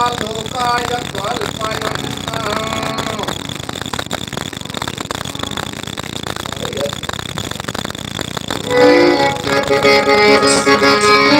కాలుకాయ త్వల్పయం Thank you.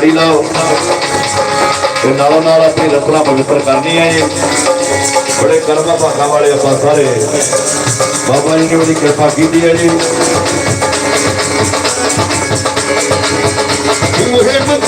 ਤਾੜੀ ਲਾਓ। ਤੇ ਨਾਲੋਂ ਨਾਲ ਆਪਣੀ ਲੱਤਾਂ ਪਵਿੱਤਰ ਕਰਨੀਆਂ ਜੀ। ਬੜੇ ਕਰਮਾ ਭਾਗਾ ਵਾਲੇ ਆਪਾਂ ਸਾਰੇ। ਬਾਬਾ ਜੀ ਨੇ ਬੜੀ ਕਿਰਪਾ ਕੀਤੀ ਹੈ ਜੀ। ਮੁਹਿੰਮ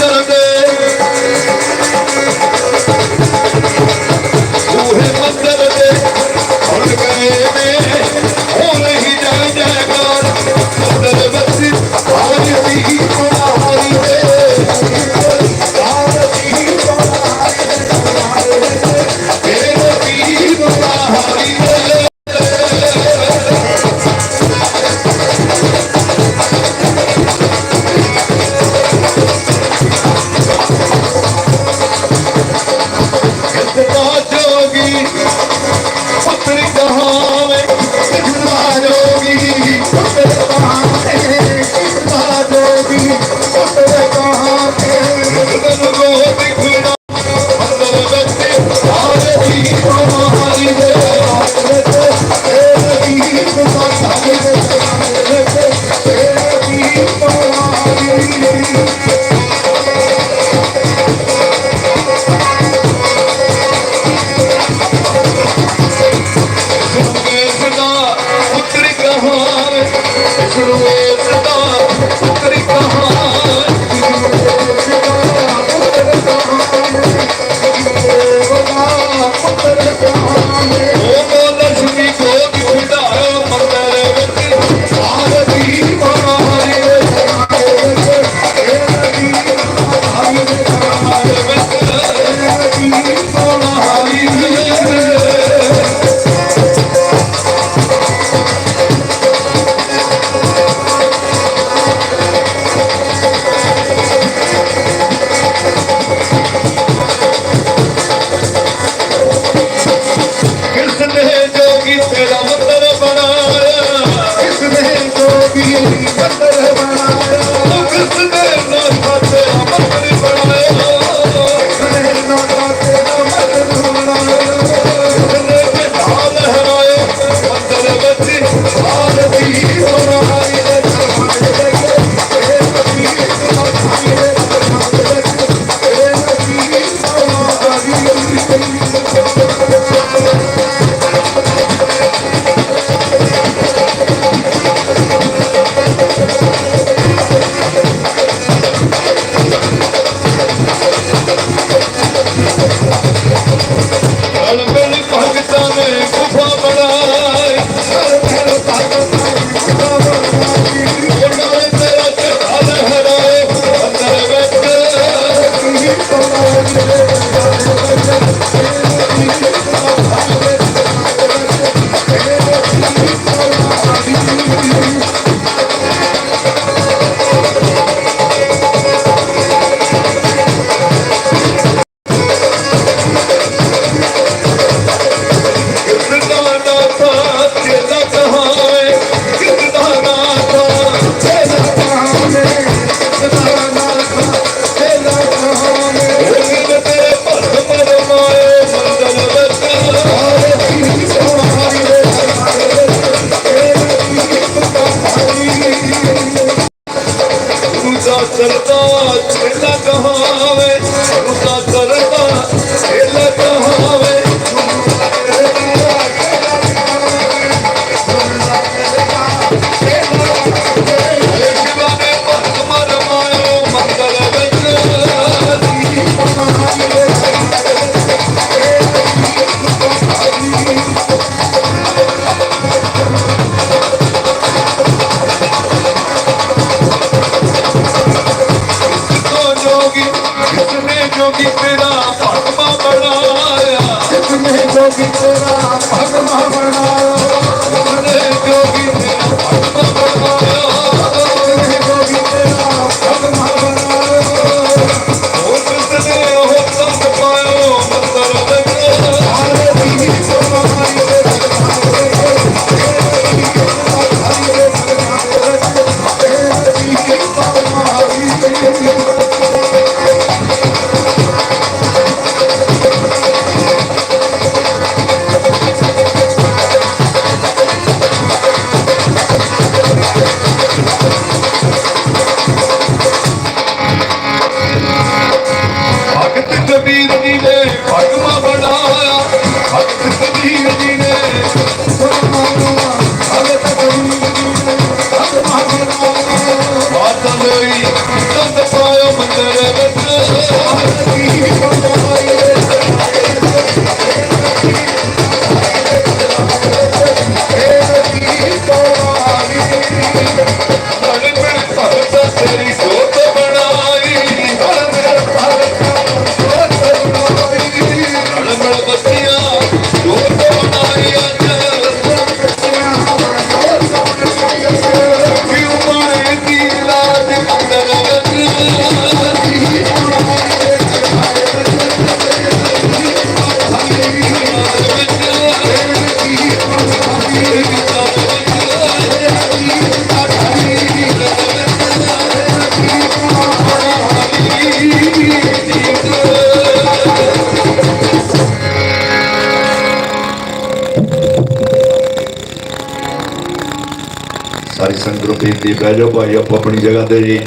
ਸੰਗਤ ਬਹਿ ਜਾਓ ਭਾਈ, ਆਪੋ ਆਪਣੀ ਜਗ੍ਹਾ ਤੇ ਜੀ।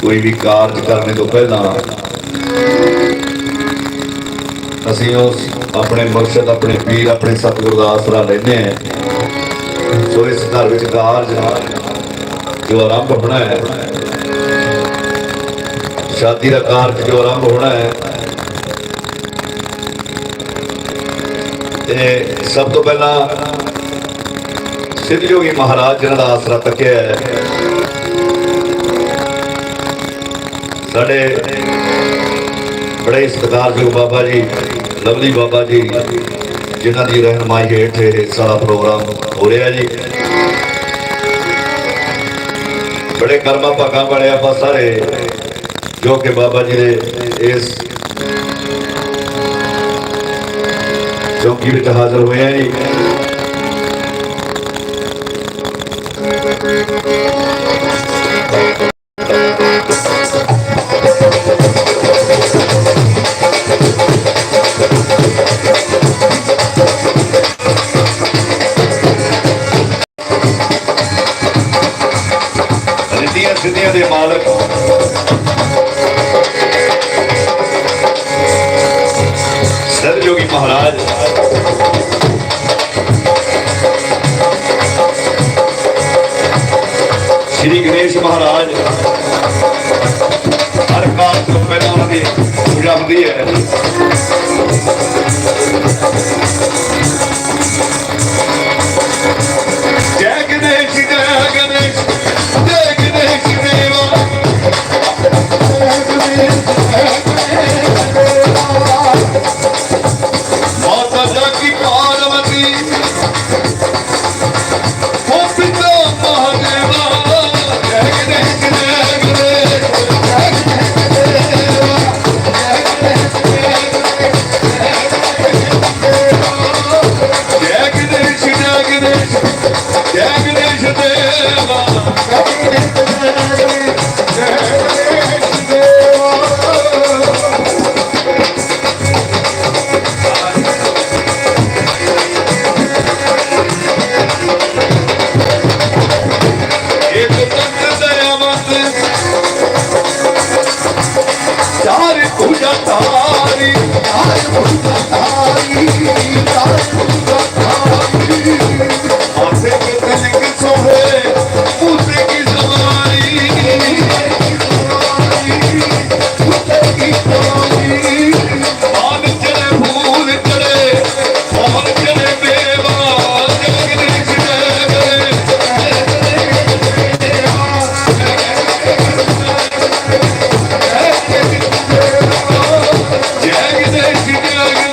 ਕੋਈ ਵੀ ਕਾਰਜ ਕਰਨੇ ਤੋਂ ਪਹਿਲਾਂ ਅਸੀਂ ਉਸ ਆਪਣੇ ਮਕਸਦ ਆਪਣੇ ਪੀਰ, ਆਪਣੇ ਸਤਿਗੁਰ ਦਾ ਆਸਰਾ ਲੈਨੇ ਆ ਸੋ ਇਸ ਘਰ ਵਿੱਚ ਕਾਰਜ ਜੋ ਆਰੰਭ ਹੋਣਾ ਹੈ, ਸ਼ਾਦੀ ਦਾ ਕਾਰਜ ਜੋ ਆਰੰਭ ਹੋਣਾ ਹੈ ਤੇ ਸਭ ਤੋਂ ਪਹਿਲਾਂ ਸਿੱਧ ਯੋਗੀ ਮਹਾਰਾਜ ਜਿਨ੍ਹਾਂ ਦਾ ਆਸਰਾ ਤੱਕਿਆ ਹੈ, ਸਾਡੇ ਬੜੇ ਸਤਿਕਾਰਯੋਗ ਬਾਬਾ ਜੀ, ਲਵਲੀ ਬਾਬਾ ਜੀ, ਜਿਨ੍ਹਾਂ ਦੀ ਰਹਿਨਮਾਈ ਹੇਠ ਇਹ ਸਾਰਾ ਪ੍ਰੋਗਰਾਮ ਹੋ ਰਿਹਾ ਜੀ। ਬੜੇ ਕਰਮਾਂ ਭਾਗਾਂ ਵਾਲੇ ਆਪਾਂ ਸਾਰੇ, ਜੋ ਕਿ ਬਾਬਾ ਜੀ ਦੇ ਇਸ ਚੌਕੀ ਵਿੱਚ ਹਾਜ਼ਰ ਹੋਏ ਆ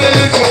ਜੈ ਗਣੇਸ਼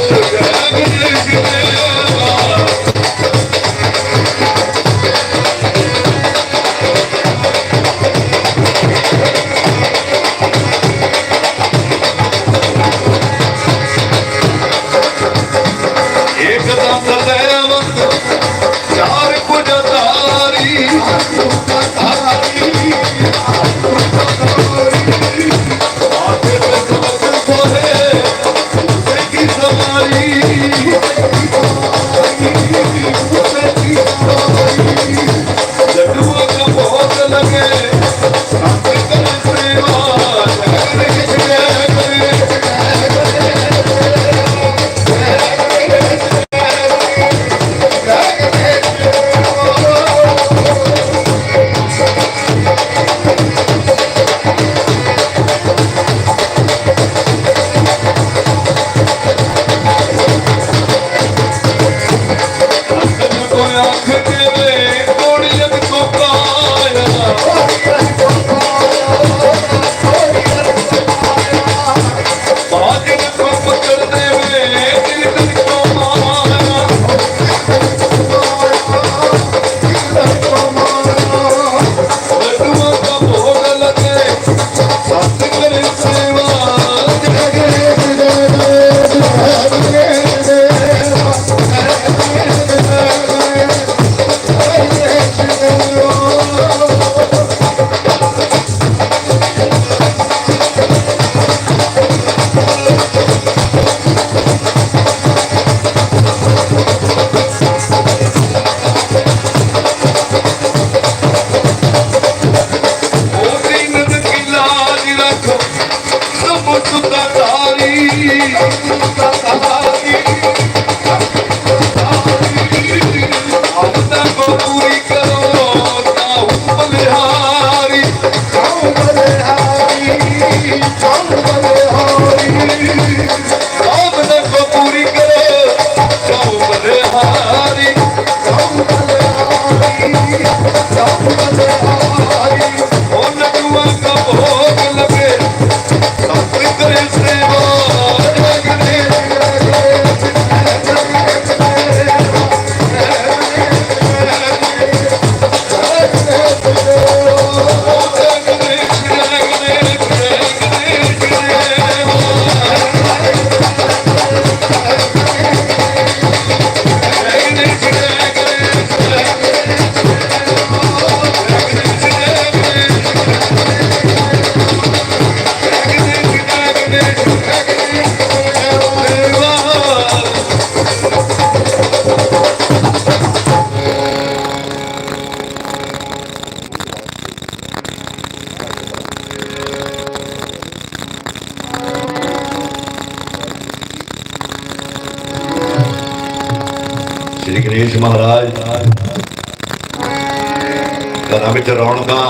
ਵਿੱਚ ਰੌਣਕਾਂ,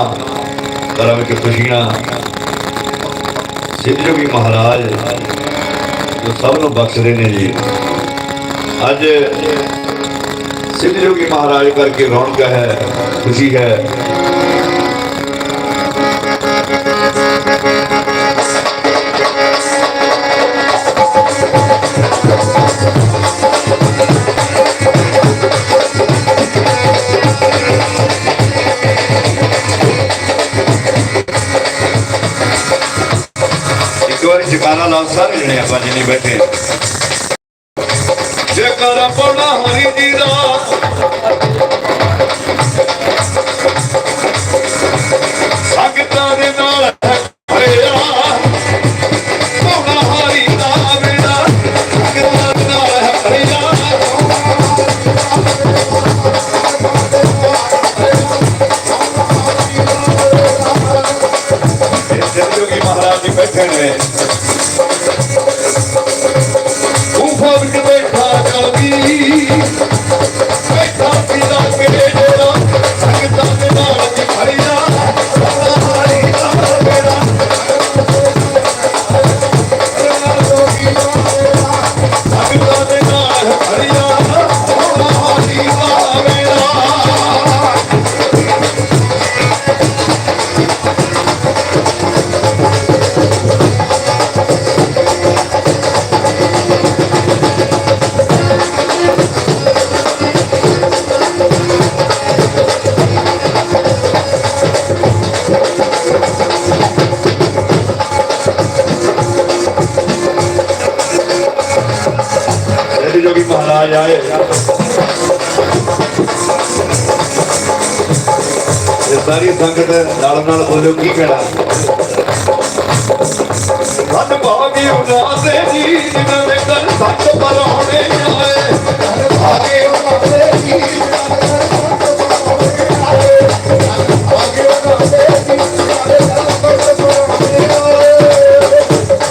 ਘਰਾਂ ਵਿੱਚ ਖੁਸ਼ੀਆਂ। ਸਿੱਧ ਜੋਗੀ ਮਹਾਰਾਜ ਜੋ ਸਭ ਨੂੰ ਬਖਸ਼ਦੇ ਨੇ ਜੀ। ਅੱਜ ਸਿੱਧ ਜੋਗੀ ਮਹਾਰਾਜ ਕਰਕੇ ਰੌਣਕ ਹੈ, ਖੁਸ਼ੀ ਹੈ। ਇੱਕ ਵਾਰੀ ਸਾਰੇ ਜਣੇ ਆਪਾਂ ਜਿੰਨੇ ਬੈਠੇ ਜੋਗੀ ਇਹ ਸਾਰੀ ਸੰਗਤ ਨਾਲ ਨਾਲ ਬੋਲੋ ਕੀ ਕਹਿਣਾ ਰੱਬ ਭਾਗੀ ਉਹਨਾਂ ਦੇ ਜੀ ਜਿਨ੍ਹਾਂ ਦੇ ਘਰ ਸੱਚ ਪਰਾਉਣੇ ਆਏ ਭਾਗੇ ਉਹਨਾਂ ਦੇ ਜੀ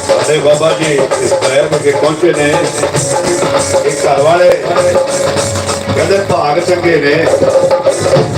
ਸਾਡੇ ਬਾਬਾ ਜੀ ਇਸ ਪੈਰ ਕੇ ਪਹੁੰਚੇ ਨੇ ਘਰ ਵਾਲੇ ਕਹਿੰਦੇ ਭਾਗ ਚੰਗੇ ਨੇ।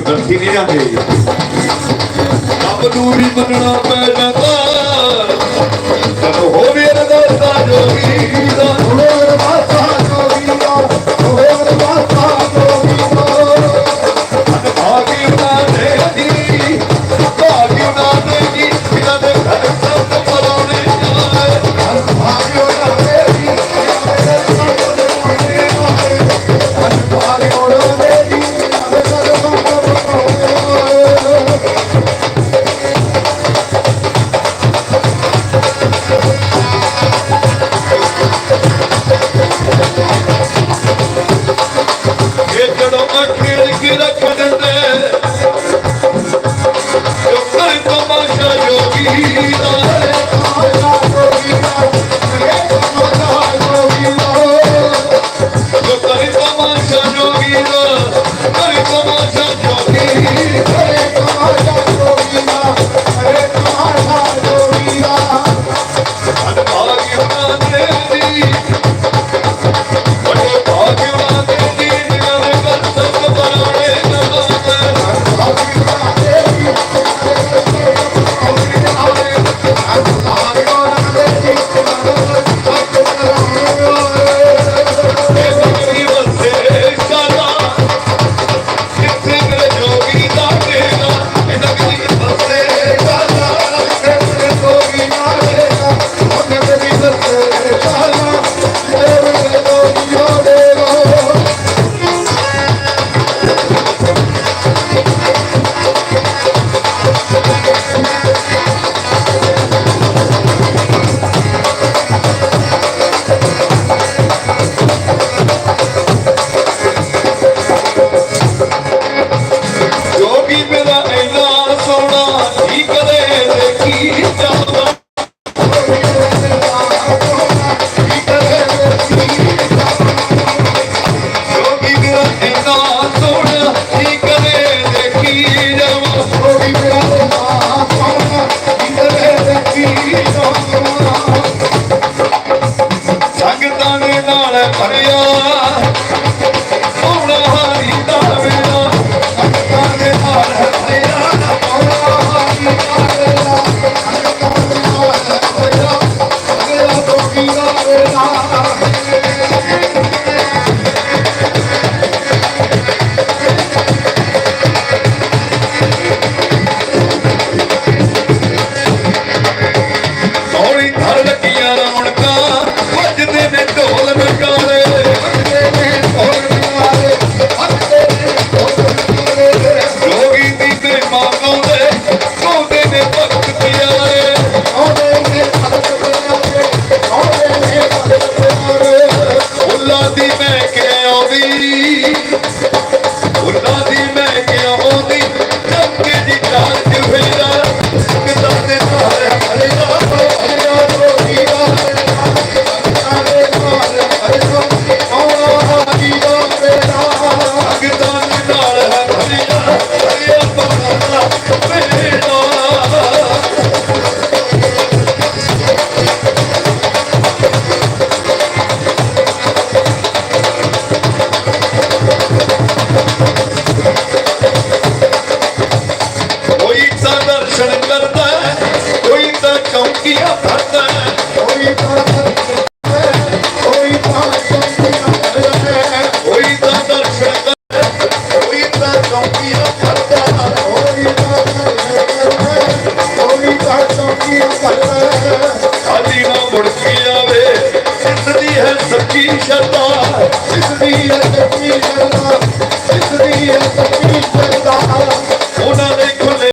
ਮਹਾਂਪੁਰਸ਼ਾਂ ਨੇ ਨਹੀਂ ਜਾਂਦੀ। ਰੱਬ ਨੂੰ ਵੀ ਮੰਨਣਾ ਪੈ that can